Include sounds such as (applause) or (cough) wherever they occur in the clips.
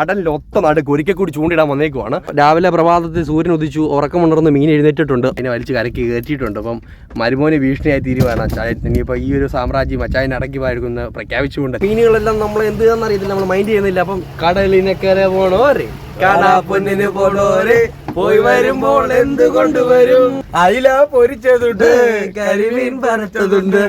കടലിൽ ഒത്ത നടുക്ക് ഒരിക്കൽ ചൂണ്ടിടാൻ വന്നേക്കുവാണ്. രാവിലെ പ്രഭാതത്തിൽ സൂര്യൻ ഉദിച്ചു ഉറക്കമുണർന്ന് മീൻ എഴുന്നേറ്റിട്ടുണ്ട്. അതിനെ വലിച്ച് കരയ്ക്ക് കയറ്റിയിട്ടുണ്ട്. അപ്പം മരുമോന് ഭീഷണിയായി തീരുവാണ് ഇനിയിപ്പോൾ ഈ ഒരു സാമ്രാജ്യം അച്ചായൻ അടക്കി വാഴുമെന്ന് പ്രഖ്യാപിച്ചുകൊണ്ട്. മീനുകളെല്ലാം നമ്മൾ എന്ത് അറിയത്തില്ല. നമ്മൾ മൈൻഡ് ചെയ്യുന്നില്ല. അപ്പം കടലിനക്കര പോണോരെ കടാപ്പൊന്നിന് പോണോരെ. പോയി വരുമ്പോൾ എന്ത് കൊണ്ടുവരും അയില പൊരിച്ചതുണ്ട് കരിമീൻ പരത്തതുണ്ട്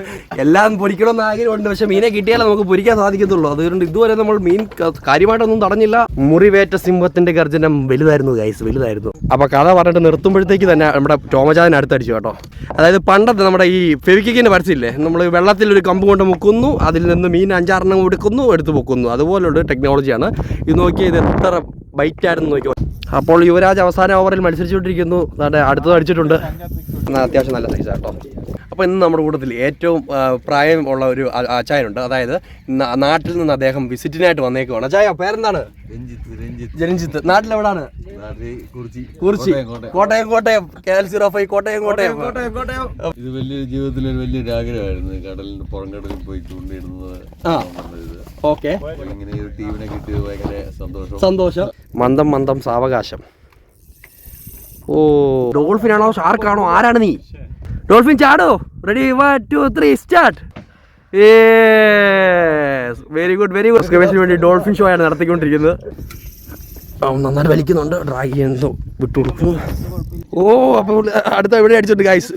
എല്ലാം പൊരിക്കണമെന്ന് ആഗ്രഹമുണ്ട് പക്ഷെ മീനെ കിട്ടിയാലേ നമുക്ക് പൊരിക്കാൻ സാധിക്കത്തുള്ളൂ. അതുകൊണ്ട് ഇതുവരെ നമ്മൾ മീൻ കാര്യമായിട്ടൊന്നും തടഞ്ഞില്ല. മുറിവേറ്റ സിംഹത്തിന്റെ ഗർജനം വലുതായിരുന്നു ഗൈസ് വലുതായിരുന്നു. അപ്പൊ കഥ പറഞ്ഞിട്ട് നിർത്തുമ്പോഴത്തേക്ക് തന്നെ നമ്മുടെ ടോമചാൻ അടുത്തടിച്ചു കേട്ടോ. അതായത് പണ്ടത്തെ നമ്മുടെ ഈ ഫെവിക്കിന്റെ പരസ്യമില്ലേ? നമ്മൾ വെള്ളത്തിൽ ഒരു കമ്പ് കൊണ്ട് മുക്കുന്നു അതിൽ നിന്ന് മീൻ അഞ്ചാറെണ്ണം എടുക്കുന്നു എടുത്തു പൊക്കുന്നു. അതുപോലുള്ള ടെക്നോളജിയാണ് ഇത് നോക്കിയാൽ ഇത് എത്ര ബൈറ്റ് ആയിരുന്നു നോക്കി അപ്പോൾ യുവരാജ് അവസാന ഓവറിൽ മത്സരിച്ചുകൊണ്ടിരിക്കുന്നു. അടുത്തത് അടിച്ചിട്ടുണ്ട്. അത്യാവശ്യം നല്ല സൈസ് കേട്ടോ. അപ്പോൾ ഇന്ന് നമ്മുടെ കൂട്ടത്തിൽ ഏറ്റവും പ്രായം പ്രായമുള്ള ഒരു ആചാര്യുണ്ട് അതായത് നാട്ടിൽ നിന്ന് അദ്ദേഹം വിസിറ്റിനായിട്ട് വന്നേക്കുവാണ്. അച്ചായ പേരെന്താണ്? രഞ്ജിത്ത് നാട്ടിൽ Kurichi Kurichi. Kottayam, Kottayam. K L zero five Kottayam Kottayam. ഇത് വലിയൊരു ജീവിതത്തിൽ ഒരു വലിയൊരു ആഗ്രഹമായിരുന്നു. കടലിന് പുറംകടലിൽ പോയി ചൂണ്ടിയിടുന്നത് ആ. എന്നുള്ളത്. ഓക്കെ. ഇങ്ങനെ ഒരു ടീമിനെ കിട്ടിയത് ഭയങ്കര സന്തോഷം. സന്തോഷം. മന്ദം മന്ദം സാവകാശം. ഓ. ഡോൾഫിനാണോ ഷാർക്കാണോ? ആരാണ് നീ? Dolphin ചാടോ? Ready one two three start very good very good സ്ക്രീമേഷന് വേണ്ടി ഡോൾഫിൻ ഷോ ആണ് നടത്തിക്കൊണ്ടിരിക്കുന്നത്. നന്നായിട്ട് വലിക്കുന്നുണ്ട്. ഡ്രാഗ് ചെയ്യുന്നു. വിട്ടുകൊടുക്കുന്നു. ഓ അപ്പോൾ അടുത്ത എവിടെ അടിച്ചിട്ടുണ്ട് ഗൈസ്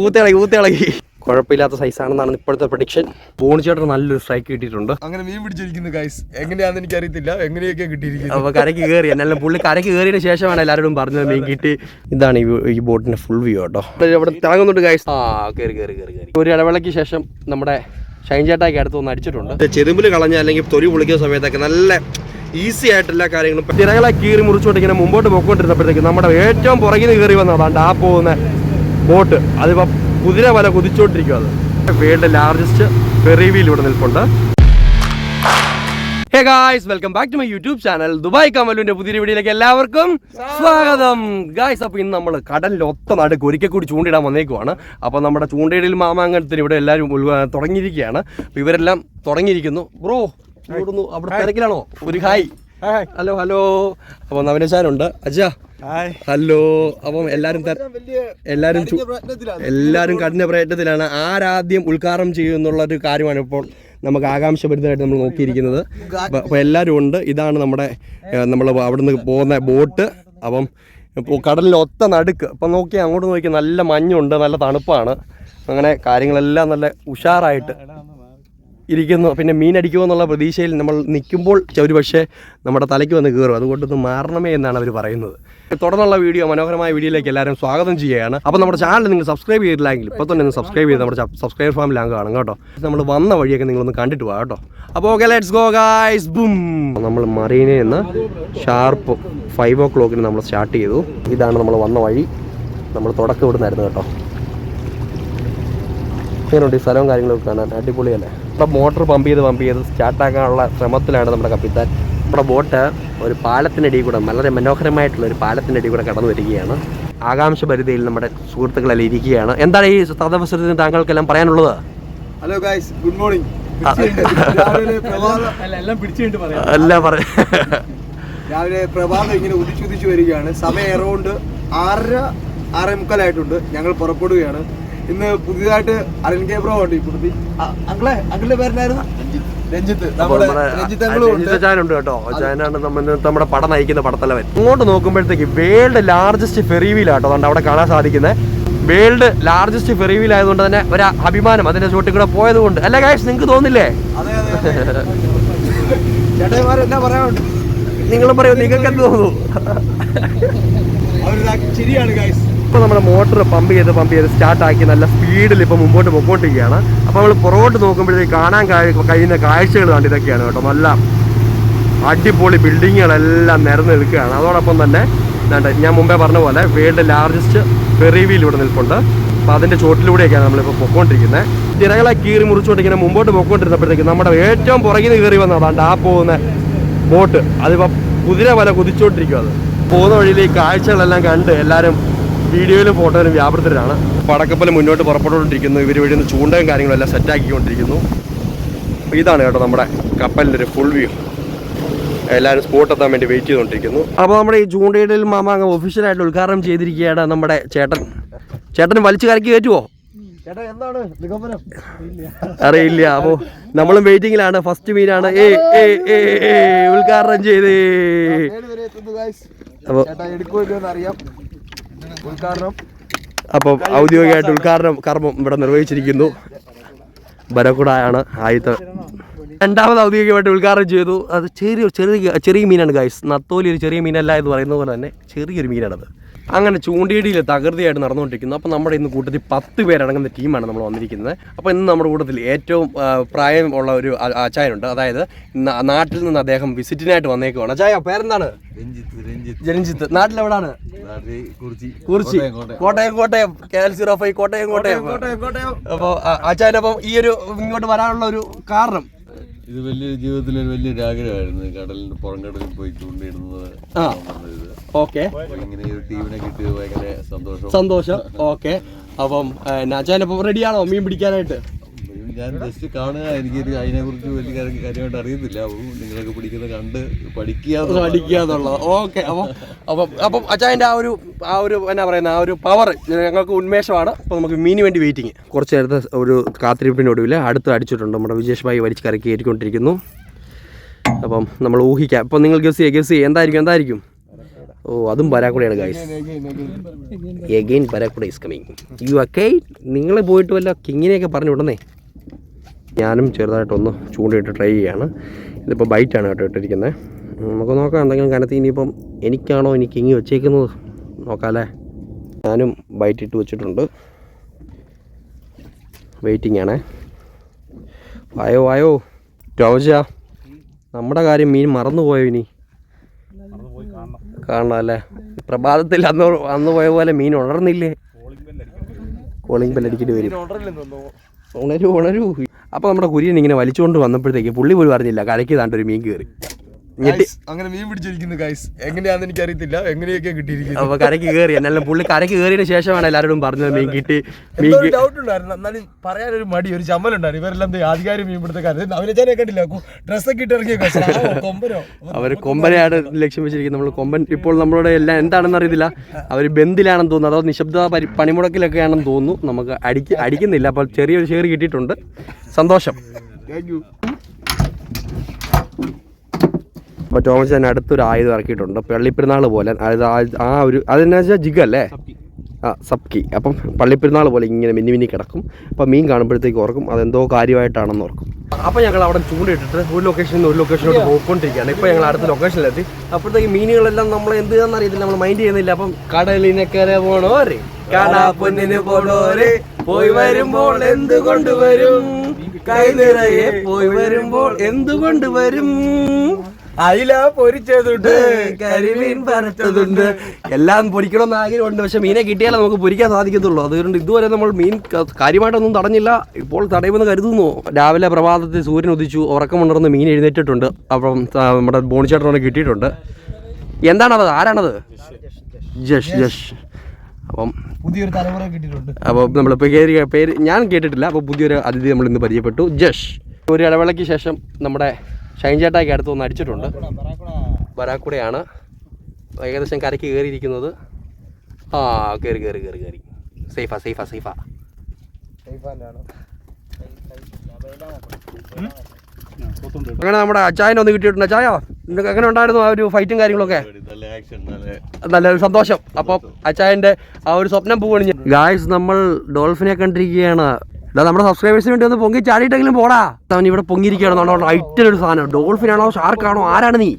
ഊത്തിളകി ഊത്തിളകി കുഴപ്പമില്ലാത്ത സൈസാണെന്നാണ് ഇപ്പോഴത്തെ പ്രഡിക്ഷൻ പോണിച്ചേട്ടൻ നല്ലൊരു സ്ട്രൈക്ക് കിട്ടിയിട്ടുണ്ട്. അങ്ങനെ മീൻ പിടിച്ചിരിക്കുന്നു ഗൈസ് എങ്ങനെയാണെന്ന് എനിക്ക് അറിയത്തില്ല എങ്ങനെയൊക്കെ കിട്ടിയിരിക്കുന്നു അപ്പൊ കരയ്ക്ക് കയറി. എന്നാലും പുള്ളി കരയ്ക്ക് കയറിയതിന് ശേഷമാണ് എല്ലാവരും പറഞ്ഞത് മീൻ കിട്ടി. ഇതാണ് ഈ ബോട്ടിന്റെ ഫുൾ വ്യൂ കേട്ടോ. ഇവിടെ തിളങ്ങുന്നുണ്ട് ഗൈസ് ആ കയറി കയറി കയറി കയറി ഒരു ഇടവേളയ്ക്ക് ശേഷം നമ്മുടെ ഷൈൻ ചേട്ടാക്കി അടുത്ത് ഒന്ന് അടിച്ചിട്ടുണ്ട്. ചെരുമ്പിൽ കളഞ്ഞ അല്ലെങ്കിൽ തൊലി പൊളിക്കുന്ന സമയത്തൊക്കെ നല്ല ഈസി ആയിട്ട് എല്ലാ കാര്യങ്ങളും തിരകളെ കീറി മുറിച്ചുകൊണ്ട് ഇങ്ങനെ മുമ്പോട്ട് പോയിക്കൊണ്ടിരുന്നപ്പോഴത്തേക്ക് നമ്മുടെ ഏറ്റവും പുറകിൽ നിന്ന് കയറി വന്നതാണ് ആ പോകുന്ന ബോട്ട്. അതിപ്പോ കുതിര വല കുതിച്ചോണ്ടിരിക്കും അത്. വേൾഡ് ലാർജസ്റ്റ് ഫെറി വീൽ ഇവിടെ നിൽപ്പുണ്ട്. Hey guys welcome back to my YouTube channel Dubai കമലുവിന്റെ പുതിയ വീഡിയോയിലേക്ക് എല്ലാവർക്കും സ്വാഗതം. ഗായ്സ് അപ്പോൾ ഇന്ന് നമ്മൾ കടലിൽ ഒത്ത നടുക്ക് ഒരിക്കൽ കൂടി ചൂണ്ടിടാൻ വന്നേക്കുവാണ്. അപ്പോൾ നമ്മുടെ ചൂണ്ടയിടയിൽ മാമാങ്കത്തിന് ഇവിടെ എല്ലാവരും തുടങ്ങിയിരിക്കുകയാണ്. അപ്പോൾ ഇവരെല്ലാം തുടങ്ങിയിരിക്കുന്നു. ബ്രോ ചൂടുന്നു അവിടെ തിരക്കിലാണോ? ഒരു ഹായ് ഹലോ ഹലോ അപ്പോൾ നവനശാനുണ്ട്. അജ ഹലോ അപ്പം എല്ലാരും എല്ലാരും എല്ലാരും കഠിന പ്രയത്നത്തിലാണ്. ആരാദ്യം ഉദ്ഘാടനം ചെയ്യുന്നുള്ള ഒരു കാര്യമാണ് ഇപ്പോൾ നമുക്ക് ആകാംക്ഷഭരിതമായിട്ട് നമ്മൾ നോക്കിയിരിക്കുന്നത്. അപ്പൊ- അപ്പോൾ എല്ലാവരും ഉണ്ട്. ഇതാണ് നമ്മുടെ നമ്മൾ അവിടുന്ന് പോകുന്ന ബോട്ട്. അപ്പം ഇപ്പോൾ കടലിൽ ഒത്ത നടുക്ക് ഇപ്പം നോക്കി അങ്ങോട്ട് നോക്കി നല്ല മഞ്ഞുണ്ട് നല്ല തണുപ്പാണ്. അങ്ങനെ കാര്യങ്ങളെല്ലാം നല്ല ഉഷാറായിട്ട് ഇരിക്കുന്നു. പിന്നെ മീനടിക്കുമോ എന്നുള്ള പ്രതീക്ഷയിൽ നമ്മൾ നിൽക്കുമ്പോൾ ഒരു പക്ഷേ നമ്മുടെ തലയ്ക്ക് വന്ന് കയറും. അതുകൊണ്ടൊന്ന് മാറണമേ എന്നാണ് അവർ പറയുന്നത്. തുടർന്നുള്ള വീഡിയോ മനോഹരമായ വീഡിയോയിലേക്ക് എല്ലാവരും സ്വാഗതം ചെയ്യുകയാണ്. അപ്പോൾ നമ്മുടെ ചാനൽ നിങ്ങൾ സബ്സ്ക്രൈബ് ചെയ്തിട്ടില്ലെങ്കിൽ ഇപ്പോൾ തന്നെ ഒന്ന് സബ്സ്ക്രൈബ് ചെയ്ത് നമ്മുടെ സബ്സ്ക്രൈബർ ഫാമിൽ കാണും കേട്ടോ. നമ്മൾ വന്ന വഴിയൊക്കെ നിങ്ങളൊന്ന് കണ്ടിട്ട് പോകാം കേട്ടോ. അപ്പോൾ okay let's go guys boom നമ്മൾ മറീനയിൽ നിന്ന് ഷാർപ്പ് ഫൈവ് ഓ ക്ലോക്കിന് നമ്മൾ സ്റ്റാർട്ട് ചെയ്തു. ഇതാണ് നമ്മൾ വന്ന വഴി. നമ്മൾ തുടക്കം ഇവിടുന്നായിരുന്നു കേട്ടോ. എങ്ങനെയുണ്ട് ഈ സ്ഥലവും കാര്യങ്ങളൊക്കെ കാണാൻ അടിപൊളിയല്ലേ? നമ്മുടെ മോട്ടോർ പമ്പ് ചെയ്ത് പമ്പ് ചെയ്ത് സ്റ്റാർട്ടാക്കാനുള്ള ശ്രമത്തിലാണ് നമ്മുടെ കപ്പിത്താൻ നമ്മുടെ ബോട്ട് ഒരു പാലത്തിനടിയിൽ കൂടെ വളരെ മനോഹരമായിട്ടുള്ള ഒരു പാലത്തിനടിയിൽ കൂടെ കടന്നു വരികയാണ്. ആകാംക്ഷ പരിധിയിൽ നമ്മുടെ സുഹൃത്തുക്കളെല്ലാം ഇരിക്കുകയാണ്. എന്താണ് ഈ സദാവസരത്തിന് താങ്കൾക്കെല്ലാം പറയാനുള്ളത്? ഹലോ ഗൈസ് ഗുഡ് മോർണിംഗ് എല്ലാം പറയാം. രാവിലെ പ്രഭാതം ഇങ്ങനെ ഉദിച്ചുദിച്ചു വരികയാണ്. സമയം എറൗണ്ട് ആറര ആറേ മുക്കാലായിട്ടുണ്ട് ഞങ്ങൾ പുറപ്പെടുകയാണ്. ഇന്ന് പുതിയതായിട്ട് അരൺ കേബ്രോ ഉണ്ട് ഈ കുടുംബി അങ്കിളെ അങ്കിളുടെ പേരെന്നായിരുന്നു? രഞ്ജിത്ത് നമ്മുടെ രഞ്ജിത്ത് ചാനുണ്ട് കേട്ടോ. ചാനാണ് നമ്മുടെ പടം നയിക്കുന്ന പടത്തലവൻ. ഇങ്ങോട്ട് നോക്കുമ്പോഴത്തേക്ക് വേൾഡ് ലാർജസ്റ്റ് ഫെറി വീലാട്ടോ. അതുകൊണ്ട് അവിടെ കാണാൻ സാധിക്കുന്നത് വേൾഡ് ലാർജസ്റ്റ് ഫെറി വീൽ ആയതുകൊണ്ട് തന്നെ ഒരു അഭിമാനം അതിന്റെ ചുവട്ടിൽ കൂടെ പോയത് കൊണ്ട് അല്ല ഗൈസ് നിങ്ങൾക്ക് തോന്നില്ലേ? നിങ്ങൾ പറയൂ നിങ്ങൾക്ക് എന്ത് തോന്നുന്നു ശരിയാണ് ഗൈസ് ഇപ്പോൾ നമ്മുടെ മോട്ടർ പമ്പ് ചെയ്ത് പമ്പ് ചെയ്ത് സ്റ്റാർട്ടാക്കി നല്ല സ്പീഡിൽ ഇപ്പോൾ മുമ്പോട്ട് പൊക്കോണ്ടിരിക്കുകയാണ്. അപ്പോൾ നമ്മൾ പുറകോട്ട് നോക്കുമ്പോഴത്തേക്ക് കാണാൻ കഴിയുന്ന കാഴ്ചകൾ കണ്ട് ഇതൊക്കെയാണ് കേട്ടോ. നല്ല അടിപൊളി ബിൽഡിങ്ങുകളെല്ലാം നിരന്ന് നിൽക്കുകയാണ്. അതോടൊപ്പം തന്നെ ഞാൻ മുമ്പേ പറഞ്ഞ പോലെ വേൾഡ് ലാർജസ്റ്റ് ഫെറി വീൽ ഇവിടെ നിൽപ്പുണ്ട്. അപ്പോൾ അതിന്റെ ചോട്ടിലൂടെയൊക്കെയാണ് നമ്മളിപ്പോൾ പൊക്കോണ്ടിരിക്കുന്നത് തിരകളെ കീറി മുറിച്ചുകൊണ്ട് ഇങ്ങനെ മുമ്പോട്ട് പൊക്കോണ്ടിരുന്നപ്പോഴത്തേക്ക് നമ്മുടെ ഏറ്റവും പുറകിൽ നിന്ന് കയറി വന്നതാണ് ആ പോകുന്ന ബോട്ട്. അതിപ്പോൾ കുതിര വല കുതിച്ചുകൊണ്ടിരിക്കും അത്. പോകുന്ന വഴിയിൽ ഈ കാഴ്ചകളെല്ലാം കണ്ട് എല്ലാവരും വീഡിയോയിലും ഫോട്ടോയിലും വ്യാപൃതരാണ്. പടക്കപ്പൽ മുന്നോട്ട് പുറപ്പെട്ടുകൊണ്ടിരിക്കുന്നു. ഇവർ വഴി നിന്ന് ചൂണ്ടയും കാര്യങ്ങളും എല്ലാം സെറ്റാക്കിക്കൊണ്ടിരിക്കുന്നു അപ്പോൾ ഇതാണ് കേട്ടോ നമ്മുടെ കപ്പലിന്റെ ഒരു ഫുൾ വ്യൂ എല്ലാവരും സ്പോട്ട് എത്താൻ വേണ്ടി വെയിറ്റ് ചെയ്തുകൊണ്ടിരിക്കുന്നു. അപ്പോൾ നമ്മുടെ ഈ ചൂണ്ടയുടെ മാമ അങ്ങ് ഒഫീഷ്യലായിട്ട് ഉദ്ഘാടനം ചെയ്തിരിക്കുകയാണ് നമ്മുടെ ചേട്ടൻ. ചേട്ടന് വലിച്ചു കരക്കി കയറ്റുമോ അറിയില്ല. അപ്പോ നമ്മളും വെയിറ്റിംഗിലാണ് ഫസ്റ്റ് മീനാണ് ഏ ഏ ഏ ഉദ്ഘാടനം ചെയ്തേ. ഏഴ് അപ്പം ഔദ്യോഗികമായിട്ട് ഉദ്ഘാടനം കർമ്മം ഇവിടെ നിർവഹിച്ചിരിക്കുന്നു. ബരക്കുടായാണ് ആദ്യത്തെ. രണ്ടാമത് ഔദ്യോഗികമായിട്ട് ഉദ്ഘാടനം ചെയ്തു. അത് ചെറിയ ചെറിയ ചെറിയ മീനാണ് ഗൈസ് നത്തോലി ഒരു ചെറിയ മീനല്ല എന്ന് പറയുന്നത് പോലെ തന്നെ ചെറിയൊരു മീനാണത്. അങ്ങനെ ചൂണ്ടിയിടിയിൽ തകൃതിയായിട്ട് നടന്നുകൊണ്ടിരിക്കുന്നു. അപ്പോൾ നമ്മുടെ ഇന്ന് കൂട്ടത്തിൽ പത്ത് പേരടങ്ങുന്ന ടീമാണ് നമ്മൾ വന്നിരിക്കുന്നത്. അപ്പോൾ ഇന്ന് നമ്മുടെ കൂട്ടത്തിൽ ഏറ്റവും പ്രായം ഉള്ള ഒരു ആചാര്യനുണ്ട് അതായത് നാട്ടിൽ നിന്ന് അദ്ദേഹം വിസിറ്റിനായിട്ട് വന്നേക്കുവാണ്. അച്ചായ പേരെന്താണ്? രഞ്ജിത്ത് നാട്ടിലെവിടാണ് നാട്ടിൽ Kurichi. Kurichi. Kottayam, Kottayam. K L zero five Kottayam Kottayam. Kottayam Kottayam അപ്പോൾ അച്ഛനപ്പം ഈ ഒരു ഇങ്ങോട്ട് വരാനുള്ള ഒരു കാരണം? ഇത് വലിയ ജീവിതത്തിൽ ഒരു വലിയൊരു ആഗ്രഹമായിരുന്നു കടലിന്റെ പുറംകടലിൽ പോയി ചൂണ്ടിയിടുന്നത് ആ. ഇത് ഓക്കെ. ഇങ്ങനെ ഒരു ടീമിനെ കിട്ടിയത് ഭയങ്കര സന്തോഷം. സന്തോഷം. ഓക്കെ. അപ്പം അച്ഛനപ്പം റെഡിയാണോ മീൻ പിടിക്കാനായിട്ട്? ഞാൻ ജസ്റ്റ് കാണുക. എനിക്ക് അതിനെ കുറിച്ച് വലിയ കാര്യമായിട്ട് അറിയത്തില്ല. നിങ്ങളൊക്കെ പിടിക്കുന്നത് കണ്ട് പഠിക്കുക. പഠിക്കുക എന്നുള്ളത് ഓക്കെ. അപ്പം അപ്പം അപ്പം ആ ഒരു ആ ഒരു എന്നാ പറയുന്ന? ആ ഒരു പവർ ഞങ്ങൾക്ക് ഉന്മേഷമാണ്. അപ്പോൾ നമുക്ക് മീനു വേണ്ടി വെയിറ്റിംഗ് കുറച്ച് നേരത്തെ ഒരു കാത്തിരിപ്പിന്റെ ഒടുവിൽ അടുത്ത് അടിച്ചിട്ടുണ്ട്. നമ്മുടെ വിജേഷ് ഭായി വലിച്ച് കറക്കി ഏറ്റിക്കൊണ്ടിരിക്കുന്നു അപ്പം നമ്മൾ ഊഹിക്കാം. അപ്പം നിങ്ങൾ ഗസ് ചെയ്യുക ഗസ് എന്തായിരിക്കും എന്തായിരിക്കും? ഓ അതും പരാക്കുടയാണ് ഗൈസ് എഗെയിൻ പരാക്കുട ഇസ് കമ്മിങ് യു അക്കൈ നിങ്ങളെ പോയിട്ട് വല്ല കിങ്ങിനെയൊക്കെ പറഞ്ഞു വിടണേ. ഞാനും ചെറുതായിട്ടൊന്ന് ചൂണ്ടയിട്ട് ട്രൈ ചെയ്യാണ്. ഇതിപ്പോൾ ബൈറ്റാണ് കേട്ടോ ഇട്ടിരിക്കുന്നത് നമുക്ക് നോക്കാം എന്തെങ്കിലും കനത്തി ഇനിയിപ്പം എനിക്കാണോ എനിക്ക് ഇങ്ങി വെച്ചേക്കുന്നത്? നോക്കാമല്ലേ ഞാനും ബൈറ്റ് ഇട്ട് വെച്ചിട്ടുണ്ട്. വെയിറ്റിംഗ് ആണേ. വായോ വായോ. ടോജ നമ്മുടെ കാര്യം മീൻ മറന്നുപോയോ ഇനി? കാണണം അല്ലേ പ്രഭാതത്തിൽ അന്ന് അന്ന് പോയ പോലെ മീൻ ഉണർന്നില്ലേ? കോളിംഗ് ബെല്ലടിക്കേണ്ടി വരും. ഉണരൂ ഉണരൂ. അപ്പോൾ നമ്മുടെ കുര്യൻ ഇങ്ങനെ വലിച്ചുകൊണ്ട് വന്നപ്പോഴത്തേക്ക് പുള്ളി പോലും അറിഞ്ഞില്ല കരയ്ക്ക് താണ്ട് ഒരു മീൻ കയറി. അങ്ങനെ മീൻ പിടിച്ചിരിക്കുന്നു ഗൈസ് എങ്ങനെയാന്ന് എനിക്ക് അറിയത്തില്ല എങ്ങനെയൊക്കെ കിട്ടിയിരിക്കുന്നു അപ്പൊ കരയ്ക്ക് കയറി എന്നാലും പുള്ളി കരയ്ക്ക് കയറിയതിന് ശേഷമാണ് എല്ലാവരോടും പറഞ്ഞത് മീൻ കിട്ടി. മീൻ ഡൗട്ട് ഉണ്ടായിരുന്നു. എന്നാലും പറയാനൊരു മടി ഒരു ചമ്മലുണ്ടായിരുന്നു. ഇവരെല്ലാം ആധികാരി മീൻ പിടുത്തക്കാരൻ അവനെ കണ്ടില്ല? ഡ്രസ്സൊക്കെ ഇട്ട് ഇറങ്ങിയ കൊമ്പനോ? അവർ കൊമ്പനെയാണ് ലക്ഷ്യം വെച്ചിരിക്കുന്നത്. നമ്മൾ കൊമ്പൻ ഇപ്പോൾ നമ്മളോട് എല്ലാം എന്താണെന്ന് അറിയത്തില്ല. അവർ ബന്ദിലാണെന്ന് തോന്നുന്നു. അതോ നിശബ്ദ പണിമുടക്കിലൊക്കെ പണിമുടക്കിലൊക്കെയാണെന്ന് തോന്നുന്നു. നമുക്ക് അടിക്ക് അടിക്കുന്നില്ല. അപ്പോൾ ചെറിയൊരു ഷെയർ കിട്ടിയിട്ടുണ്ട്. സന്തോഷം. താങ്ക് യു അപ്പോൾ ടോമസ് തന്നെ അടുത്തൊരു ആയുധം ഇറക്കിയിട്ടുണ്ട്. പള്ളിപ്പെരുന്നാൾ പോലെ. അതായത് ആ- ഒരു അതെന്നാ വെച്ചാൽ ജിഗ് അല്ലേ? ആ സബ്കി. അപ്പം പള്ളിപ്പെരുന്നാൾ പോലെ ഇങ്ങനെ മിന്നി മിന്നി കിടക്കും. അപ്പം മീൻ കാണുമ്പോഴത്തേക്ക് ഓർക്കും അതെന്തോ കാര്യമായിട്ടാണെന്ന് ഓർക്കും അപ്പോൾ ഞങ്ങൾ അവിടെ ചൂണ്ടിട്ടിട്ട് ഒരു ലൊക്കേഷനിൽ നിന്ന് ഒരു ലൊക്കേഷനിലോട്ട് പോയിക്കൊണ്ടിരിക്കുകയാണ്. ഇപ്പോൾ ഞങ്ങൾ അടുത്ത ലൊക്കേഷനിലെത്തി അപ്പോഴത്തേക്ക് മീനുകളെല്ലാം നമ്മൾ എന്ത് അറിയത്തില്ല. നമ്മൾ മൈൻഡ് ചെയ്യുന്നില്ല. അപ്പം കടലിനക്കര പോണോരെ കാണാ പൊന്നിന് പോണോരെ പോയി വരുമ്പോൾ എന്ത് കൊണ്ടുവരും കൈ നിറയെ പോയി വരുമ്പോൾ എന്ത് കൊണ്ടുവരും അയില പൊരിച്ചതുണ്ട്. കരിമീൻ പരത്തതുണ്ട്. എല്ലാം പൊരിക്കണമെന്ന് ആഗ്രഹമുണ്ട് പക്ഷെ മീനെ കിട്ടിയാലേ നമുക്ക് പൊരിക്കാൻ സാധിക്കത്തുള്ളൂ. അതുകൊണ്ട് ഇതുവരെ നമ്മൾ മീൻ കാര്യമായിട്ടൊന്നും തടഞ്ഞില്ല. ഇപ്പോൾ തടയുമെന്ന് കരുതുന്നു. രാവിലെ പ്രഭാതത്തിൽ സൂര്യൻ ഉദിച്ചു. ഉറക്കമുണർന്ന് മീൻ എഴുന്നേറ്റിട്ടുണ്ട്. അപ്പം നമ്മുടെ ബോണിച്ചേട്ടനോട് കിട്ടിയിട്ടുണ്ട്. എന്താണത്? ആരാണത്? ജഷ് ജഷ് അപ്പം പുതിയൊരു തലമുറ കിട്ടിയിട്ടുണ്ട്. അപ്പോൾ നമ്മളിപ്പോൾ കയറി പേര് ഞാൻ കേട്ടിട്ടില്ല. അപ്പോൾ പുതിയൊരു അതിഥി നമ്മൾ ഇന്ന് പരിചയപ്പെട്ടു. ജഷ്. ഒരു ഇടവേളയ്ക്ക് ശേഷം നമ്മുടെ ഷൈൻ ചേട്ടാക്കി അടുത്ത് ഒന്ന് അടിച്ചിട്ടുണ്ട്. ബരാക്കുടയാണ് ഏകദേശം കരയ്ക്ക് കയറിയിരിക്കുന്നത്. ആ കയറി കയറി കയറി കയറി. സേഫാ സേഫാ സേഫാ. അങ്ങനെ നമ്മുടെ അച്ചായനെ ഒന്ന് കിട്ടിയിട്ടുണ്ട്. അച്ചായ നിങ്ങൾക്ക് എങ്ങനെ ഉണ്ടായിരുന്നു ആ ഒരു ഫൈറ്റും കാര്യങ്ങളൊക്കെ? നല്ലൊരു സന്തോഷം. അപ്പം അച്ചായന്റെ ആ ഒരു സ്വപ്നം പോവുകയാണ് ഗായ്സ് നമ്മൾ ഡോൾഫിനെ കണ്ടിരിക്കുകയാണ്. ഇതാ നമ്മുടെ സബ്സ്ക്രൈബേഴ്സിന് വേണ്ടി ഒന്ന് പൊങ്ങി ചാടിയിട്ടെങ്കിലും പോടാ. അവൻ ഇവിടെ പൊങ്ങിയിരിക്കുകയാണ്. ഒരു സാധനം. ഡോൾഫിനാണോ ഷാർക്കാണോ ആരാണ് നീ?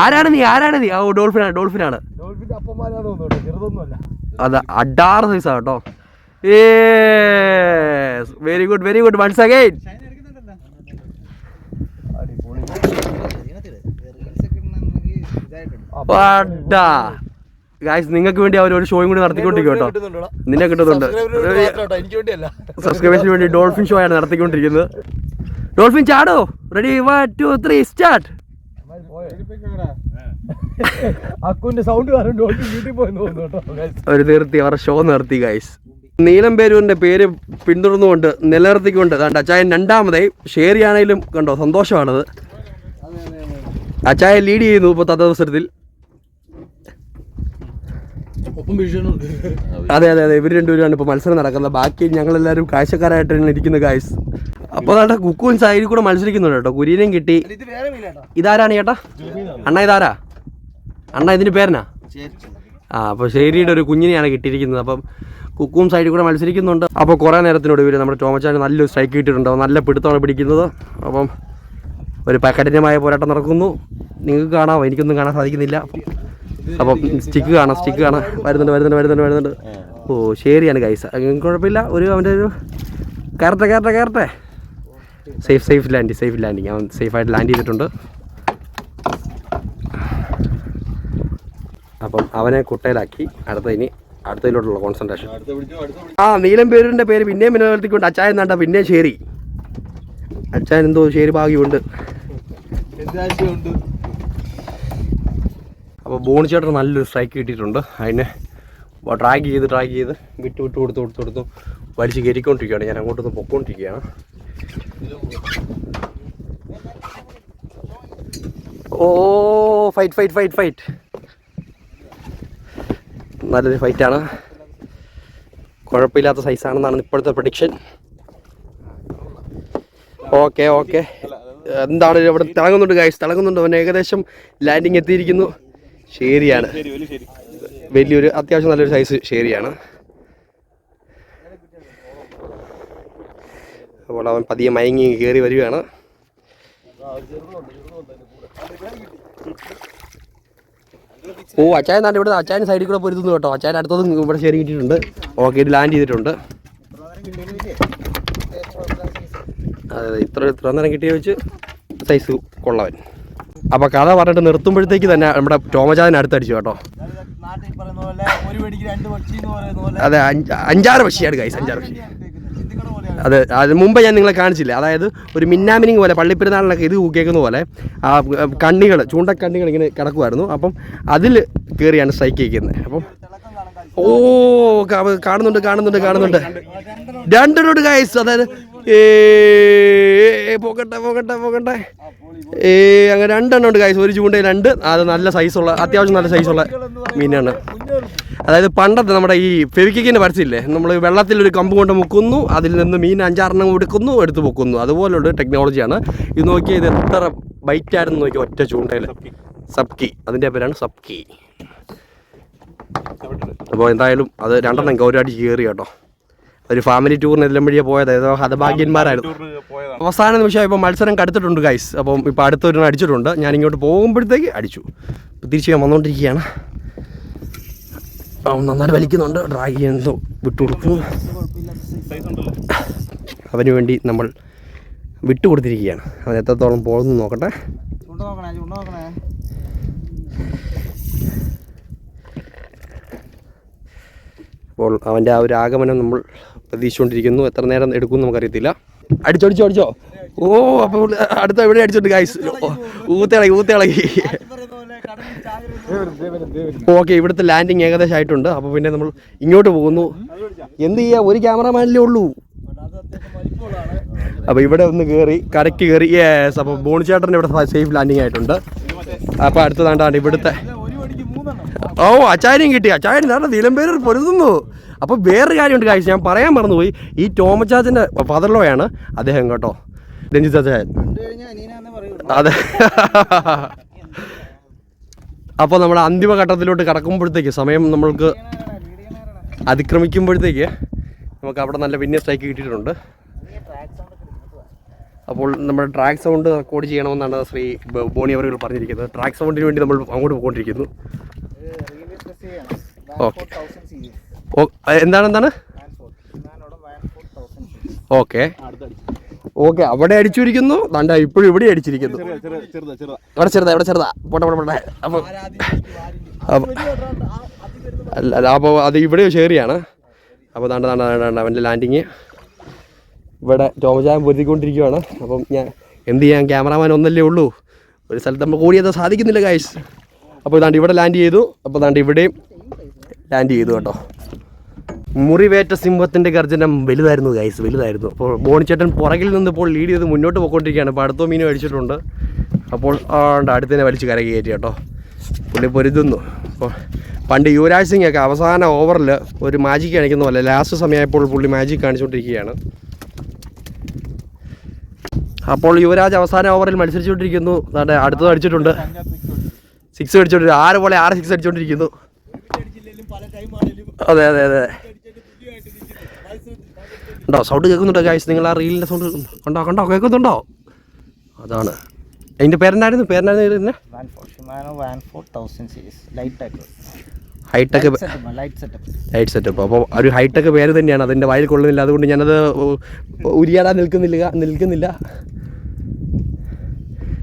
ആരാണ് നീ ആരാണ് നീ? ഓ ഡോൾഫിനാണ് ഡോൾഫിനാണ് അത് അഡാറ് സൈസാ കേട്ടോ. ഏ very good very good once again guys നിങ്ങൾക്ക് വേണ്ടി അവർ ഒരു ഷോയും കൂടി നടത്തിക്കൊണ്ടിരിക്കും കേട്ടോ? നിന്നെ കിട്ടുന്നുണ്ട്. Subscriber ന് മാത്രം കേട്ടോ, എനിക്ക് വേണ്ടിയല്ല. സബ്സ്ക്രൈബേഴ്സിന് വേണ്ടി ഡോൾഫിൻ ഷോ ആണ് നടത്തിക്കൊണ്ടിരിക്കുന്നത്. Dolphin ചാടോ? Ready one two three start അക്കുന്റെ sound dolphin വീട്ടിൽ പോയെന്ന് തോന്നുന്നു. അവർ നിർത്തി അവരുടെ ഷോ നിർത്തി ഗായ്സ് നീലം പേരൂരിന്റെ പേര് പിന്തുടർന്നുകൊണ്ട് നിലനിർത്തിക്കൊണ്ട് കണ്ട അച്ചായൻ രണ്ടാമതായി. ഷെയർ ചെയ്യാനായാലും കണ്ടോ സന്തോഷമാണത്. അച്ചായൻ ലീഡ് ചെയ്യുന്നു ഇപ്പൊ തദ്ദേശത്തിൽ അതെ അതെ അതെ. ഇവർ രണ്ടുപേരാണ് ഇപ്പോൾ മത്സരം നടക്കുന്നത്. ബാക്കി ഞങ്ങളെല്ലാവരും കാഴ്ചക്കാരായിട്ടാണ് ഇരിക്കുന്ന ഗായ്സ് അപ്പോൾ അതാ കുക്കുവും സൈഡിൽ കൂടെ മത്സരിക്കുന്നുണ്ട് കേട്ടോ. കുര്യനെയും കിട്ടി. ഇതാരാണ് ചേട്ടാ? അണ്ണ ഇതാരാ? അണ്ണ ഇതിന്റെ പേരനാ ആ അപ്പോൾ ശേരിയുടെ ഒരു കുഞ്ഞിനെയാണ് കിട്ടിയിരിക്കുന്നത്. അപ്പം കുക്കും സൈഡിൽ കൂടെ മത്സരിക്കുന്നുണ്ട്. അപ്പോൾ കുറേ നേരത്തിനൊടുവിൽ നമ്മുടെ ടോമച്ചാൻ നല്ലൊരു സ്ട്രൈക്ക് കിട്ടിയിട്ടുണ്ട് നല്ല പിടുത്തമാണ് പിടിക്കുന്നത്. അപ്പം ഒരു കഠിനമായ പോരാട്ടം നടക്കുന്നു. നിങ്ങൾക്ക് കാണാമോ എനിക്കൊന്നും കാണാൻ സാധിക്കുന്നില്ല. അപ്പം സ്റ്റിക്ക് കാണാം സ്റ്റിക്ക് കാണാം. വരുന്നുണ്ട് വരുന്നുണ്ട് വരുന്നുണ്ട് വരുന്നുണ്ട്. ഓ ശരിയാണ് ഗൈസ് കുഴപ്പമില്ല. ഒരു അവന്റെ ഒരു കയറട്ടെ കയറട്ടെ കയറട്ടെ. Safe safe land safe landing അവൻ സേഫായിട്ട് ലാൻഡ് ചെയ്തിട്ടുണ്ട്. അപ്പം അവനെ കുട്ടയിലാക്കി. അടുത്ത ഇനി അടുത്തതിലോട്ടുള്ള കോൺസെൻട്രേഷൻ ആ നീലം പേരിന്റെ പേര് പിന്നെയും പിന്നെ നിർത്തിക്കൊണ്ട് അച്ചായൻ നണ്ട പിന്നെയും ശരി. അച്ചായൻ എന്തോ ശരി ഭാഗ്യമുണ്ട്. അപ്പോൾ ബോണി ചേട്ടൻ നല്ലൊരു സ്ട്രൈക്ക് കിട്ടിയിട്ടുണ്ട്. അതിനെ ട്രാക്ക് ചെയ്ത് ട്രാക്ക് ചെയ്ത് വിട്ട് വിട്ട് കൊടുത്ത് കൊടുത്ത് കൊടുത്തു വലിച്ച് കയറിക്കൊണ്ടിരിക്കുകയാണ്. ഞാൻ അങ്ങോട്ടൊന്ന് പൊക്കോണ്ടിരിക്കുകയാണ്. ഓ ഫൈറ്റ് ഫൈറ്റ് ഫൈറ്റ് ഫൈറ്റ് നല്ലൊരു ഫൈറ്റാണ് കുഴപ്പമില്ലാത്ത സൈസാണെന്നാണ് ഇപ്പോഴത്തെ പ്രഡിക്ഷൻ ഓക്കെ ഓക്കെ എന്താണ് ഇവിടെ തിളങ്ങുന്നുണ്ട് ഗൈസ് തിളങ്ങുന്നുണ്ട്. അവൻ ഏകദേശം ലാൻഡിങ് എത്തിയിരിക്കുന്നു. ശരിയാണ്. വലിയൊരു അത്യാവശ്യം നല്ലൊരു സൈസ് ശരിയാണ്. അപ്പോൾ അവൻ പതിയെ മയങ്ങി കയറി വരികയാണ്. ഓ അച്ചായൻ നാട്ടിൽ ഇവിടെ അച്ചായൻ സൈഡിൽ കൂടെ പൊരുത്തുന്നു കേട്ടോ. അച്ചായൻ അടുത്തതും ഇവിടെ ശരി കിട്ടിയിട്ടുണ്ട് ഓക്കെ ഇത് ലാൻഡ് ചെയ്തിട്ടുണ്ട്. അതെ അതെ ഇത്ര ഇത്ര നേരം കിട്ടിയ വെച്ച് സൈസ് കൊള്ളവൻ അപ്പോൾ കഥ പറഞ്ഞിട്ട് നിർത്തുമ്പോഴത്തേക്ക് തന്നെ നമ്മുടെ ടോമചാദൻ അടുത്തടിച്ചു കേട്ടോ. അതെ അഞ്ചാറ് പക്ഷിയാണ് ഗൈസ് അഞ്ചാറ് പക്ഷി. അതെ അത് മുമ്പ് ഞാൻ നിങ്ങളെ കാണിച്ചില്ല? അതായത് ഒരു മിന്നാമിനിങ് പോലെ പള്ളിപ്പെരുന്നാളിനൊക്കെ ഇത് കേൾക്കുന്ന പോലെ ആ കണ്ണികൾ ചൂണ്ടക്കണ്ണികൾ ഇങ്ങനെ കിടക്കുമായിരുന്നു അപ്പം അതിൽ കയറിയാണ് സ്ട്രൈക്ക് കേൾക്കുന്നത് അപ്പം ഓ കാണുന്നുണ്ട് കാണുന്നുണ്ട് കാണുന്നുണ്ട്. രണ്ടെണ്ണോട് ഗൈസ് അതായത് പോകട്ടെ പോകട്ടെ പോകട്ടെ. ഏ അങ്ങനെ രണ്ടെണ്ണം ഉണ്ട് കൈസ് ഒരു ചൂണ്ടയിൽ രണ്ട് അത് നല്ല സൈസുള്ള അത്യാവശ്യം നല്ല സൈസുള്ള മീനാണ്. അതായത് പണ്ടത്തെ നമ്മുടെ ഈ ഫെവിക്കിക്കിന്റെ പരസ്യമില്ലേ? നമ്മൾ വെള്ളത്തിൽ ഒരു കമ്പ് കൊണ്ട് മുക്കുന്നു അതിൽ നിന്ന് മീൻ അഞ്ചാറെണ്ണം എടുക്കുന്നു എടുത്ത് പൊക്കുന്നു. അതുപോലുള്ള ടെക്നോളജിയാണ് ഇത് നോക്കിയാൽ ഇത് എത്ര ബൈറ്റായിരുന്നു നോക്കി ഒറ്റ ചൂണ്ടയിൽ സബ്കി. അതിന്റെ പേരാണ് സബ്കി. അപ്പോൾ എന്തായാലും അത് രണ്ടെണ്ണം ഗൗരവടി കയറി കേട്ടോ. ഒരു ഫാമിലി ടൂറിന് എല്ലാം വഴിയെ പോയത്. ഏതോ ഹതഭാഗ്യന്മാരായിരുന്നു അവസാന നിമിഷം ഇപ്പോൾ മത്സരം കടുത്തിട്ടുണ്ട് ഗൈസ് അപ്പം ഇപ്പോൾ അടുത്തൊരു അടിച്ചിട്ടുണ്ട്. ഞാൻ ഇങ്ങോട്ട് പോകുമ്പോഴത്തേക്ക് അടിച്ചു. തിരിച്ച് ഞാൻ വന്നുകൊണ്ടിരിക്കുകയാണ് അവൻ നന്നായിട്ട് വലിക്കുന്നുണ്ട്. ഡ്രാഗ് ചെയ്യുന്നു. വിട്ടുകൊടുക്കുന്നു അവന് വേണ്ടി നമ്മൾ വിട്ടുകൊടുത്തിരിക്കുകയാണ് അവൻ എത്രത്തോളം പോകുന്നു നോക്കട്ടെ. ചുണ്ട നോക്കണേ ചുണ്ട നോക്കണേ. അപ്പോൾ അവന്റെ ആ ഒരു ആഗമനം നമ്മൾ പ്രതീക്ഷിച്ചുകൊണ്ടിരിക്കുന്നു. എത്ര നേരം എടുക്കും നമുക്കറിയത്തില്ല. അടിച്ചോ അടിച്ചോ. അടിച്ചോ ഓ അപ്പോൾ അടുത്ത എവിടെ അടിച്ചോണ്ട് ഗൈസ് ഊത്തിളകി ഊത്തിളകി ഓക്കെ ഇവിടുത്തെ ലാൻഡിങ് ഏകദേശം ആയിട്ടുണ്ട്. അപ്പോൾ പിന്നെ നമ്മൾ ഇങ്ങോട്ട് പോകുന്നു. എന്ത് ചെയ്യാ? ഒരു ക്യാമറമാനല്ലേ ഉള്ളൂ. അപ്പോൾ ഇവിടെ ഒന്ന് കയറി കരയ്ക്ക് കയറി യെസ് അപ്പോൾ ബോണിച്ചേട്ടൻ ഇവിടെ സേഫ് ലാൻഡിങ് ആയിട്ടുണ്ട്. അപ്പോൾ അടുത്തതാണ്ടാണ് ഇവിടുത്തെ ഓ അച്ചാരിയും കിട്ടി. അച്ചാരി നല്ല നീലംപേര് പൊരുതുന്നു. അപ്പോൾ വേറൊരു കാര്യമുണ്ട് കാഴ്ച ഞാൻ പറയാൻ മറന്നുപോയി. ഈ ടോമച്ചാച്ചന്റെ ഫാദർലോയാണ് അദ്ദേഹം കേട്ടോ. രഞ്ജിത് പറയുള്ളൂ അതെ അപ്പോൾ നമ്മൾ അന്തിമഘട്ടത്തിലോട്ട് കടക്കുമ്പോഴത്തേക്ക് സമയം നമ്മൾക്ക് അതിക്രമിക്കുമ്പോഴത്തേക്ക് നമുക്ക് അവിടെ നല്ല പിന്നെ സ്ട്രൈക്ക് കിട്ടിയിട്ടുണ്ട്. അപ്പോൾ നമ്മൾ ട്രാക്ക് സൗണ്ട് റെക്കോർഡ് ചെയ്യണമെന്നാണ് ശ്രീ ബോണി അവറുകൾ പറഞ്ഞിരിക്കുന്നത്. ട്രാക്ക് സൗണ്ടിന് വേണ്ടി നമ്മൾ അങ്ങോട്ട് പോയിക്കൊണ്ടിരിക്കുന്നു. ഓക്കെ എന്താണ് എന്താണ്? ഓക്കെ. ഓക്കെ അവിടെ അടിച്ചിരിക്കുന്നു. ദണ്ട ഇപ്പോഴും ഇവിടെ അടിച്ചിരിക്കുന്നു. അവിടെ ചെറുതാ ഇവിടെ ചെറുതാ പോട്ടെ പോട്ടെ പോട്ടെ. അപ്പോൾ അല്ല അല്ല അപ്പോൾ അത് ഇവിടെ ഷെയറിയാണ്. അപ്പോൾ ദാണ്ട ദാണ്ട ദാണ്ട ദാണ്ട അവന്റെ ലാൻഡിങ് ഇവിടെ ടോമചായം പൊരുത്തിക്കൊണ്ടിരിക്കുകയാണ് അപ്പം ഞാൻ എന്ത് ചെയ്യാൻ ക്യാമറാമാൻ ഒന്നല്ലേ ഉള്ളൂ. ഒരു സ്ഥലത്ത് നമ്മൾ കൂടിയത് സാധിക്കുന്നില്ല ഗൈസ് അപ്പോൾ ഇതാണ്ട് ഇവിടെ ലാൻഡ് ചെയ്തു. അപ്പോൾ ഇതാണ്ട് ഇവിടെയും ലാൻഡ് ചെയ്തു കേട്ടോ. മുറിവേറ്റ സിംഹത്തിന്റെ ഗർജനം വലുതായിരുന്നു ഗൈസ് വലുതായിരുന്നു. അപ്പോൾ ബോണിച്ചേട്ടൻ പുറകിൽ നിന്ന് ഇപ്പോൾ ലീഡ് ചെയ്ത് മുന്നോട്ട് പോയിക്കൊണ്ടിരിക്കുകയാണ്. അപ്പോൾ അടുത്ത മീനും അടിച്ചിട്ടുണ്ട് അപ്പോൾ ആണ്ട് അടുത്തതിനെ വലിച്ച് കരകി കയറ്റി കേട്ടോ. പുള്ളി പൊരുതുന്നു. അപ്പോൾ പണ്ട് യുവരാജ് സിംഗ് ഒക്കെ അവസാന ഓവറിൽ ഒരു മാജിക് കാണിക്കുന്ന പോലെ ലാസ്റ്റ് സമയമായപ്പോൾ പുള്ളി മാജിക് കാണിച്ചുകൊണ്ടിരിക്കുകയാണ്. അപ്പോൾ യുവരാജ് അവസാന ഓവറിൽ മത്സരിച്ചുകൊണ്ടിരിക്കുന്നു. അതെ അടുത്തത് അടിച്ചിട്ടുണ്ട്. സിക്സ് അടിച്ചോണ്ടിരിക്കുന്നു. ആറ് പോലെ ആറ് സിക്സ് അടിച്ചുകൊണ്ടിരിക്കുന്നു അതെ അതെ അതെ. ഉണ്ടോ സൗണ്ട് കേൾക്കുന്നുണ്ടോ ഗായ്സ് നിങ്ങൾ ആ റീലിന്റെ സൗണ്ട് കണ്ടോ കണ്ടോ? കേൾക്കുന്നുണ്ടോ? അതാണ്. അതിന്റെ പേരെന്നായിരുന്നു? പേരെന്നായിരുന്നു ഇതിന്റെ Vanford Shimano Vanford 1000 series. Light tech hi-tech light setup അപ്പോൾ ഒരു ഹൈടെക് പേര് തന്നെയാണ്. അതിന്റെ വായിൽ കൊള്ളുന്നില്ല. അതുകൊണ്ട് ഞാനത് ഉരിയാടാൻ നിൽക്കുന്നില്ല നിൽക്കുന്നില്ല.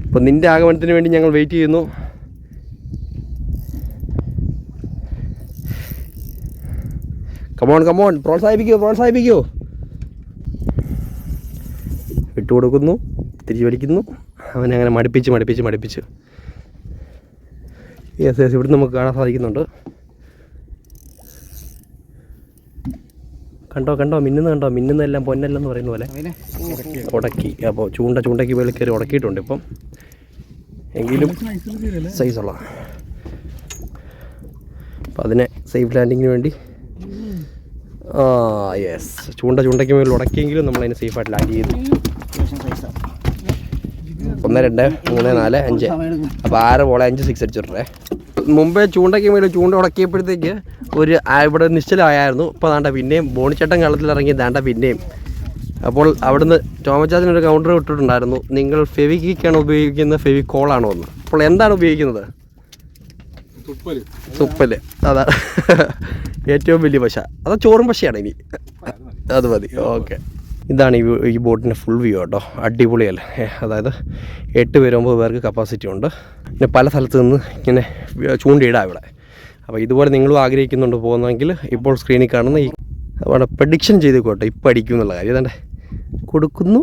അപ്പോൾ നിന്റെ ആഗമനത്തിന് വേണ്ടി ഞങ്ങൾ വെയിറ്റ് ചെയ്യുന്നു. കമോൺ കമോൺ പ്രോത്സാഹിപ്പിക്കൂ പ്രോത്സാഹിപ്പിക്കൂ. വിട്ടുകൊടുക്കുന്നു തിരിച്ച് വലിക്കുന്നു. അവനെ അങ്ങനെ മടുപ്പിച്ച് മടുപ്പിച്ച് മടുപ്പിച്ച്. യെസ് യെസ് ഇവിടുന്ന് നമുക്ക് കാണാൻ സാധിക്കുന്നുണ്ട്. കണ്ടോ കണ്ടോ? മിന്നുന്ന കണ്ടോ? മിന്നുന്നതെല്ലാം പൊന്നല്ലെന്ന് പറയുന്ന പോലെ. ഉടക്കി. അപ്പോൾ ചൂണ്ട ചൂണ്ടയ്ക്ക് പോലെ കയറി ഉടക്കിയിട്ടുണ്ട് ഇപ്പം. എങ്കിലും സൈസുള്ള. അപ്പം അതിനെ സേഫ് ലാൻഡിങ്ങിന് വേണ്ടി. ആ യെസ് ചൂണ്ട ചൂണ്ടയ്ക്ക് മേളിൽ ഉടക്കിയെങ്കിലും നമ്മളതിനെ സേഫായിട്ട് ലാൻഡ് ചെയ്തു. ഒന്ന് രണ്ട് മൂന്ന് നാല് അഞ്ച്. അപ്പോൾ ആറ് ബോളെ അഞ്ച് സിക്സ് അടിച്ചിട്ടേ മുമ്പേ ചൂണ്ടയ്ക്ക് മേലെ ചൂണ്ട ഉടക്കിയപ്പോഴത്തേക്ക് ഒരു ഇവിടെ നിശ്ചലമായിരുന്നു ഇപ്പോൾ ദാണ്ട പിന്നെയും ബോണിച്ചേട്ടൻ കളത്തിലിറങ്ങി ദാണ്ട പിന്നെയും. അപ്പോൾ അവിടുന്ന് ഒരു കൗണ്ടർ വിട്ടിട്ടുണ്ടായിരുന്നു നിങ്ങൾ ഫെവിക്കിക്കാണ് ഉപയോഗിക്കുന്നത് ഫെവിക്കോളാണോ എന്ന്. അപ്പോൾ എന്താണ് ഉപയോഗിക്കുന്നത്? തുപ്പൽ. അതാ. (laughs) ഏറ്റവും വലിയ പശ. അതാ ചോറും പശയാണ് ഇനി. അത് മതി. ഓക്കെ. ഇതാണ് ഈ ഈ ബോട്ടിന്റെ ഫുൾ വ്യൂ കേട്ടോ. അടിപൊളിയല്ലേ? അതായത് എട്ട് പേര് ഒമ്പത് പേർക്ക് കപ്പാസിറ്റി ഉണ്ട്. പിന്നെ പല സ്ഥലത്ത് നിന്ന് ഇങ്ങനെ ചൂണ്ടയിടാം ഇവിടെ. അപ്പോൾ ഇതുപോലെ നിങ്ങളും ആഗ്രഹിക്കുന്നുണ്ട് പോകുന്നതെങ്കിൽ ഇപ്പോൾ സ്ക്രീനിൽ കാണുന്ന ഈ അവിടെ പ്രഡിക്ഷൻ ചെയ്ത് കോട്ടെ ഇപ്പം അടിക്കും എന്നുള്ള കാര്യം. അതേ കൊടുക്കുന്നു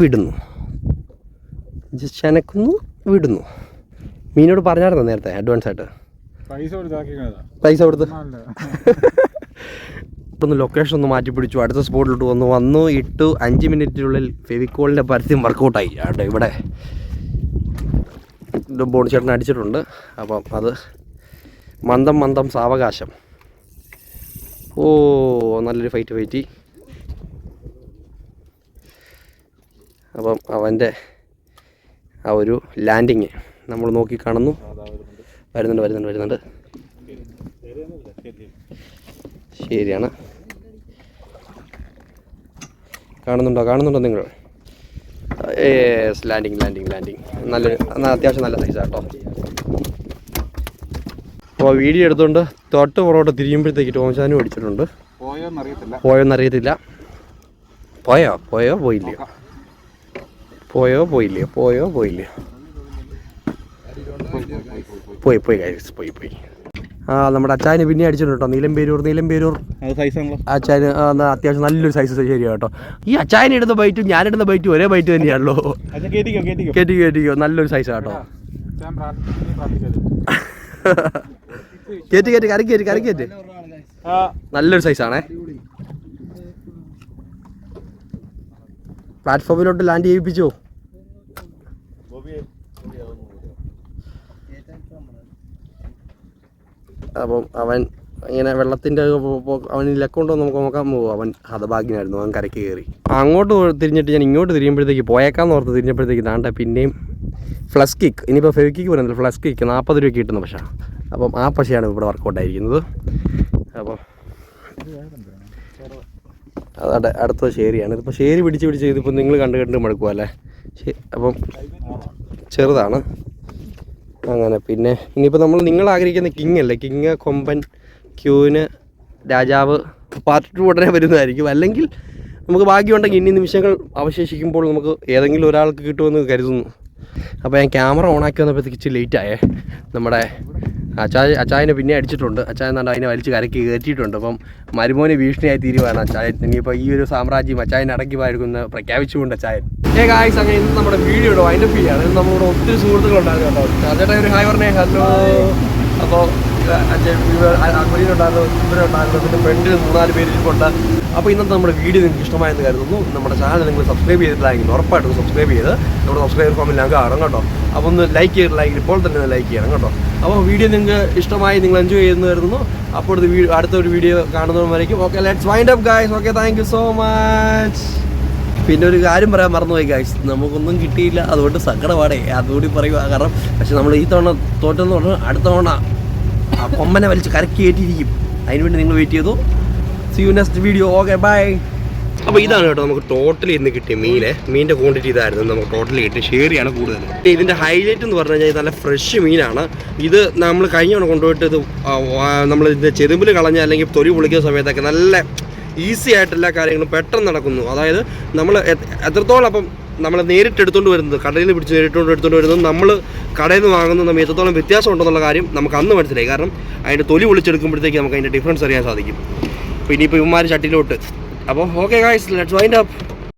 വിടുന്നു. ജസ്റ്റ് ചനക്കുന്നു വിടുന്നു. മീനോട് പറഞ്ഞായിരുന്നു നേരത്തെ അഡ്വാൻസ് ആയിട്ട്? പൈസ കൊടുത്ത് (laughs) ഒന്ന് ലൊക്കേഷൻ ഒന്ന് മാറ്റി പിടിച്ചു. അടുത്ത സ്പോട്ടിലോട്ട് വന്നു. വന്നു ഇട്ടു. അഞ്ച് മിനിറ്റിനുള്ളിൽ ഫെവിക്കോളിന്റെ പരസ്യം വർക്കൗട്ടായി അവിടെ ഇവിടെ ബോണി ചേട്ടൻ അടിച്ചിട്ടുണ്ട്. അപ്പം അത് മന്ദം മന്ദം സാവകാശം. ഓ നല്ലൊരു ഫൈറ്റ് ഫൈറ്റി അപ്പം അവന്റെ ആ ഒരു ലാൻഡിങ് നമ്മൾ നോക്കി കാണുന്നു. വരുന്നുണ്ട് വരുന്നുണ്ട് വരുന്നുണ്ട്. ശരിയാണ്. കാണുന്നുണ്ടോ? കാണുന്നുണ്ടോ നിങ്ങൾ? ഏസ് ലാൻഡിങ് ലാൻഡിങ് ലാൻഡിങ് നല്ലൊരു അത്യാവശ്യം നല്ല സൈസാണ് കേട്ടോ അപ്പോൾ വീഡിയോ എടുത്തുകൊണ്ട് തൊട്ട് പുറകോട്ട് തിരിയുമ്പോഴത്തേക്ക് ടോംശാനും അടിച്ചിട്ടുണ്ട്. പോയോന്ന് പോയോന്നറിയത്തില്ല. പോയോ? പോയോ പോയില്ലയോ? പോയോ പോയില്ലയോ? പോയോ പോയില്ലയോ? പോയി പോയി പോയി പോയി. ആ നമ്മുടെ അച്ചായന് പിന്നെ അടിച്ചിട്ടുണ്ട് കേട്ടോ. നീലംപേരൂർ നീലംപേരൂർ അച്ചായന് അത്യാവശ്യം നല്ലൊരു സൈസ് ശരിയാ കേട്ടോ. ഈ അച്ചായൻ ഇടുന്ന ബൈറ്റും ഞാനിടുന്ന ബൈറ്റും ഒരേ ബൈറ്റ് തന്നെയാണല്ലോ. കേട്ടിക്കോ കേട്ടിക്കോ? കേട്ടി കേട്ടിക്കോ. നല്ലൊരു സൈസ് കേട്ടോ. ഞാൻ കേറ്റി കേറ്റി കറി കയറ്റി കറി കയറ്റി നല്ലൊരു സൈസാണേ പ്ലാറ്റ്ഫോമിലോട്ട് ലാൻഡ് ചെയ്യിപ്പിച്ചോ? അപ്പം അവൻ ഇങ്ങനെ വെള്ളത്തിന്റെ അവൻ ഇലക്കൊണ്ടോ നമുക്ക് നോക്കാൻ പോകും അവൻ ഹതഭാഗ്യനായിരുന്നു. അവൻ കരയ്ക്ക് കയറി. അങ്ങോട്ട് തിരിഞ്ഞിട്ട് ഞാൻ ഇങ്ങോട്ട് തിരിയുമ്പോഴത്തേക്ക് പോയേക്കാന്ന് ഓർത്ത് തിരിഞ്ഞപ്പോഴത്തേക്ക് ദാണ്ട പിന്നെയും ഫ്ലസ് കിക്ക് ഇനിയിപ്പോൾ ഫെവിക്കിക്ക് പറയുന്നില്ല ഫ്ലസ് കിക്ക് നാൽപ്പത് രൂപ കിട്ടുന്ന പക്ഷേ. അപ്പം ആ പശയാണ് ഇവിടെ വർക്കൗട്ട് ആയിരിക്കുന്നത്. അപ്പം അതവിടെ അടുത്ത ശേരിയാണ്. ഇതിപ്പോൾ ശേരി പിടിച്ച് പിടിച്ച് ഇതിപ്പോൾ നിങ്ങൾ കണ്ട് കണ്ട് മടുക്കുക അല്ലേ? അപ്പം ചെറുതാണ്. അങ്ങനെ. പിന്നെ ഇനിയിപ്പോൾ നമ്മൾ നിങ്ങൾ ആഗ്രഹിക്കുന്ന കിങ് അല്ലേ? കിങ് കൊമ്പൻ ക്യൂന് രാജാവ് പാർട്ട് ടു ഉടനെ വരുന്നതായിരിക്കും. അല്ലെങ്കിൽ നമുക്ക് ഭാഗ്യമുണ്ടെങ്കിൽ ഇനി നിമിഷങ്ങൾ അവശേഷിക്കുമ്പോൾ നമുക്ക് ഏതെങ്കിലും ഒരാൾക്ക് കിട്ടുമെന്ന് കരുതുന്നു. അപ്പോൾ ഞാൻ ക്യാമറ ഓണാക്കി വന്നപ്പോഴത്തേക്ക് ഇച്ചിരി ലേറ്റ് ആയേ. നമ്മുടെ അച്ചായ അച്ചായനെ പിന്നെ അടിച്ചിട്ടുണ്ട്. അച്ചായൻ എന്നാണ്ട് അതിനെ വലിച്ച് കരക്കി കയറ്റിയിട്ടുണ്ട്. അപ്പം മരുമോന് ഭീഷണിയായി തീരുവാണ് അച്ചായൻ. ഇനിയിപ്പോൾ ഈ ഒരു സാമ്രാജ്യം അച്ചായൻ അടക്കി പാടുമെന്ന് പ്രഖ്യാപിച്ചുകൊണ്ട് അച്ചായൻ. ഏ ഗായ്സ് അങ്ങനെ ഇന്ന് നമ്മുടെ വീഡിയോ വൈൻഡപ്പ് ചെയ്യാണ്. ആണ് നമ്മുടെ ഒത്തിരി സുഹൃത്തുക്കളുണ്ടായിരുന്നു കേട്ടോ. ചേട്ടാ ഒരു ഹായ് പറഞ്ഞേ. ഹലോ അപ്പോൾ അക്ബരീനുണ്ടായിരുന്നു ഇവരുണ്ടായിരുന്നു പിന്നെ ഫ്രണ്ടിൽ മൂന്നാൽ പേര് ഇരിപ്പുണ്ട്. അപ്പോൾ ഇന്നത്തെ നമ്മുടെ വീഡിയോ നിങ്ങൾക്ക് ഇഷ്ടമായെന്ന് കരുതുന്നു. നമ്മുടെ ചാനൽ നിങ്ങൾ സബ്സ്ക്രൈബ് ചെയ്തിട്ടില്ലെങ്കിൽ ഉറപ്പായിട്ടും സബ്സ്ക്രൈബ് ചെയ്ത് നമ്മുടെ സബ്സ്ക്രൈബർ ഫോമിൽ ഞങ്ങൾക്ക് കാണും കേട്ടോ. അപ്പോൾ ഒന്ന് ലൈക്ക് ചെയ്തിട്ടില്ലെങ്കിൽ ഇപ്പോൾ തന്നെ ലൈക്ക് ചെയ്യണം കേട്ടോ. അപ്പോൾ വീഡിയോ നിങ്ങൾക്ക് ഇഷ്ടമായി നിങ്ങൾ എൻജോയ് ചെയ്യുന്നു കരുതുന്നു. അപ്പോൾ അടുത്തൊരു video കാണുന്നവരേക്കും okay let's wind up guys okay thank so much പിന്നെ ഒരു കാര്യം പറയാൻ മറന്നുപോയി ഗായ്സ് നമുക്കൊന്നും കിട്ടിയില്ല. അതുകൊണ്ട് സങ്കടപാടേ അതുകൂടി പറയുക കാരണം പക്ഷെ നമ്മൾ ഈ തവണ തോറ്റെന്ന് പറഞ്ഞാൽ അടുത്ത തവണ ആ കൊമ്പനെ വലിച്ച് കയറ്റിയിരിക്കും അതിനുവേണ്ടി നിങ്ങൾ വെയിറ്റ് ചെയ്തു. See you next video okay bye അപ്പോൾ ഇതാണ് കേട്ടോ നമുക്ക് ടോട്ടലി ഇന്ന് കിട്ടിയ മീനെ മീനിന്റെ ക്വാണ്ടിറ്റി ഇതായിരുന്നു. നമുക്ക് ടോട്ടലി കിട്ടിയ ഷെയറിയാണ് കൂടുതൽ. ഇതിന്റെ ഹൈലൈറ്റ് എന്ന് പറഞ്ഞു കഴിഞ്ഞാൽ നല്ല ഫ്രഷ് മീനാണ് ഇത് നമ്മൾ കഴിഞ്ഞ കൊണ്ടുപോയിട്ട് ഇത് നമ്മൾ ഇതിന്റെ ചെരുമ്പിൽ കളഞ്ഞ അല്ലെങ്കിൽ തൊലി പൊളിക്കുന്ന സമയത്തൊക്കെ നല്ല ഈസി ആയിട്ട് എല്ലാ കാര്യങ്ങളും പെട്ടെന്ന് നടക്കുന്നു. അതായത് നമ്മൾ എത്രത്തോളം അപ്പം നമ്മൾ നേരിട്ട് എടുത്തുകൊണ്ട് വരുന്നത് നിന്ന് പിടിച്ച് നേരിട്ടുകൊണ്ട് എടുത്തുകൊണ്ട് വരുന്നത് നമ്മൾ കടയിൽ നിന്ന് വാങ്ങുന്നത് നമ്മൾ എത്രത്തോളം വ്യത്യാസം ഉണ്ടെന്നുള്ള കാര്യം നമുക്ക് അന്ന് മനസ്സിലായി. കാരണം അതിന്റെ തൊലി വിളിച്ചെടുക്കുമ്പോഴത്തേക്ക് നമുക്ക് അതിന്റെ ഡിഫറൻസ് അറിയാൻ സാധിക്കും. അപ്പോൾ ഇനിയിപ്പോൾ ഇവന്മാർ ചട്ടിയിലോട്ട്. അപ്പോൾ okay guys let's wind up